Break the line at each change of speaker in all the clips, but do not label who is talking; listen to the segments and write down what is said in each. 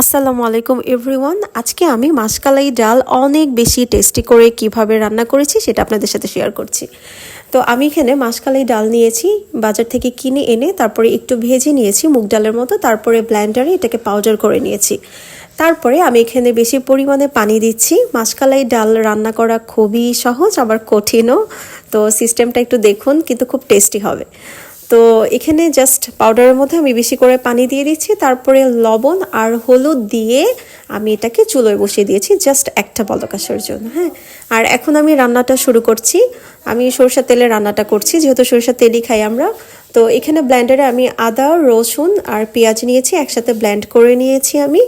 আসসালামু আলাইকুম এভরিওয়ান আজকে আমি মাসকালাই ডাল অনেক বেশি টেস্টি করে কীভাবে রান্না করেছি সেটা আপনাদের সাথে শেয়ার করছি। তো আমি এখানে মাসকালাই ডাল নিয়েছি, বাজার থেকে কিনে এনে তারপরে একটু ভেজে নিয়েছি মুগ ডালের মতো, তারপরে ব্ল্যান্ডারে এটাকে পাউডার করে নিয়েছি। তারপরে আমি এখানে বেশি পরিমাণে পানি দিচ্ছি। মাসকালাই ডাল রান্না করা খুবই সহজ, আবার কঠিনও। তো সিস্টেমটা একটু দেখুন, কিন্তু খুব টেস্টি হবে। তো এখানে জাস্ট পাউডারের মধ্যে আমি বেশি করে পানি দিয়ে দিচ্ছি, তারপরে লবণ আর হলুদ দিয়ে আমি এটাকে চুলোয় বসিয়ে দিয়েছি জাস্ট একটা বলক আসার জন্য হ্যাঁ। আর এখন আমি রান্নাটা শুরু করছি। আমি সরষের তেলে রান্নাটা করছি, যেহেতু সরষের তেলই খাই আমরা। তো এখানে ব্ল্যান্ডারে আমি আদা, রসুন আর পেঁয়াজ নিয়েছি, একসাথে ব্ল্যান্ড করে নিয়েছি আমি।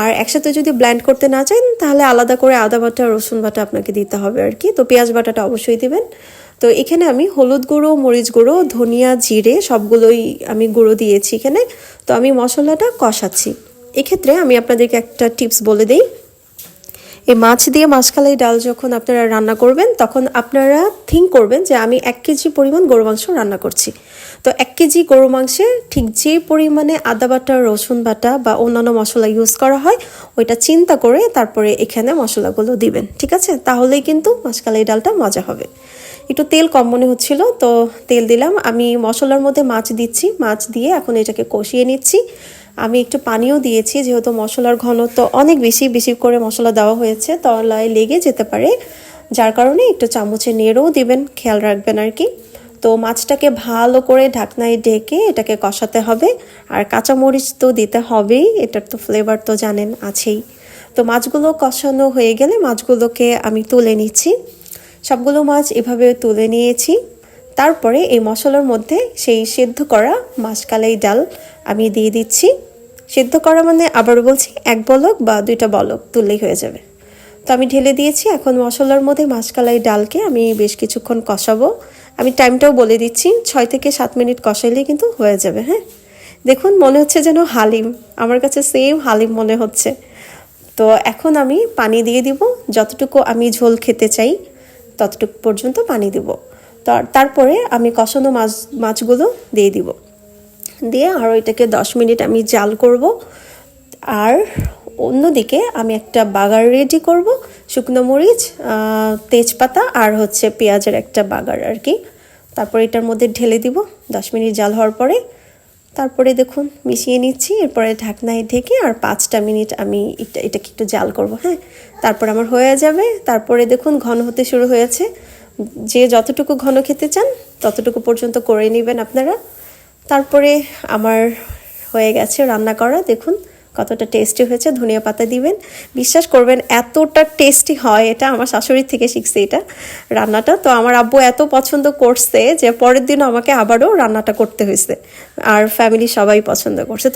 আর একসাথে যদি ব্ল্যান্ড করতে না চান, তাহলে আলাদা করে আদা বাটা, রসুন বাটা আপনাকে দিতে হবে আর কি। তো পেঁয়াজ বাটাটা অবশ্যই দিবেন। তো এখানে আমি হলুদ গুঁড়ো, মরিচ গুঁড়ো, ধনিয়া, জিরে সবগুলোই আমি গুঁড়ো দিয়েছি এখানে। তো আমি মশলাটা কষাচ্ছি। এক্ষেত্রে আমি আপনাদেরকে একটা টিপস বলে দিই। এই মাছ দিয়ে মাছকালাই ডাল যখন আপনারা রান্না করবেন, তখন আপনারা থিঙ্ক করবেন যে আমি এক কেজি পরিমাণ গরু মাংস রান্না করছি। তো এক কেজি গরু মাংসে ঠিক যে পরিমাণে আদা বাটা, রসুন বাটা বা অন্যান্য মশলা ইউজ করা হয়, ওইটা চিন্তা করে তারপরে এখানে মশলাগুলো দিবেন, ঠিক আছে? তাহলেই কিন্তু মাছকালাই ডালটা মজা হবে। একটু তেল কম মনে হচ্ছিল, তো তেল দিলাম। আমি মশলার মধ্যে মাছ দিচ্ছি, মাছ দিয়ে এখন এটাকে কষিয়ে নিচ্ছি। আমি একটু পানিও দিয়েছি, যেহেতু মশলার ঘনত্ব অনেক বেশি বেশি করে মশলা দেওয়া হয়েছে, তলায় লেগে যেতে পারে। যার কারণে একটু চামচে নেড়েও দিবেন, খেয়াল রাখবেন আর কি। তো মাছটাকে ভালো করে ঢাকনায় ঢেকে এটাকে কষাতে হবে। আর কাঁচামরিচ তো দিতে হবেই, এটার তো ফ্লেভার তো জানেন আছেই। তো মাছগুলো কষানো হয়ে গেলে মাছগুলোকে আমি তুলে নিচ্ছি। সবগুলো মাছ এভাবে তুলে নিয়েছি। তারপরে এই মশলার মধ্যে সেই সেদ্ধ করা মাসকালাই ডাল আমি দিয়ে দিচ্ছি। সেদ্ধ করা মানে আবার বলছি, এক বলক বা দুইটা বলক তুললেই হয়ে যাবে। তো আমি ঢেলে দিয়েছি, এখন মশলার মধ্যে মাসকালাই ডালকে আমি বেশ কিছুক্ষণ কষাবো। আমি টাইমটাও বলে দিচ্ছি, ছয় থেকে সাত মিনিট কষাইলেই কিন্তু হয়ে যাবে হ্যাঁ? দেখুন, মনে হচ্ছে যেন হালিম, আমার কাছে সেম হালিম মনে হচ্ছে। তো এখন আমি পানি দিয়ে দিব, যতটুকু আমি ঝোল খেতে চাই। ততটুকু পর্যন্ত পানি দিব। তারপরে আমি কষানো মাছ, মাছগুলো দিয়ে দিব। দিয়ে আরও এটাকে দশ মিনিট আমি জাল করব। আর অন্যদিকে আমি একটা বাগার রেডি করব, শুকনো মরিচ তেজপাতা আর হচ্ছে পেঁয়াজের একটা বাগার আর কি। তারপর এটার মধ্যে ঢেলে দিব। দশ মিনিট জাল হওয়ার পরে তারপরে দেখুন, মিশিয়ে নিচ্ছি, এরপরে ঢাকনায় ঢেকে আর পাঁচটা মিনিট আমি এটা এটাকে একটু জাল করব হ্যাঁ? তারপর আমার হয়ে যাবে। তারপরে দেখুন, ঘন হতে শুরু হয়েছে। যে যতটুকু ঘন খেতে চান, ততটুকু পর্যন্ত করে নেবেন আপনারা। তারপরে আমার হয়ে গেছে রান্না করা, দেখুন। কতটা টেস্টি হয়েছে, ধনিয়া পাতা দিবেন। বিশ্বাস করবেন, এতটা টেস্টি হয় এটা আমার শাশুড়ির থেকে শিখছে এটা রান্নাটা। তো আমার আব্বু এত পছন্দ করছে যে পরের দিন আমাকে আবারও রান্নাটা করতে হয়েছে। আর ফ্যামিলি সবাই পছন্দ করছে।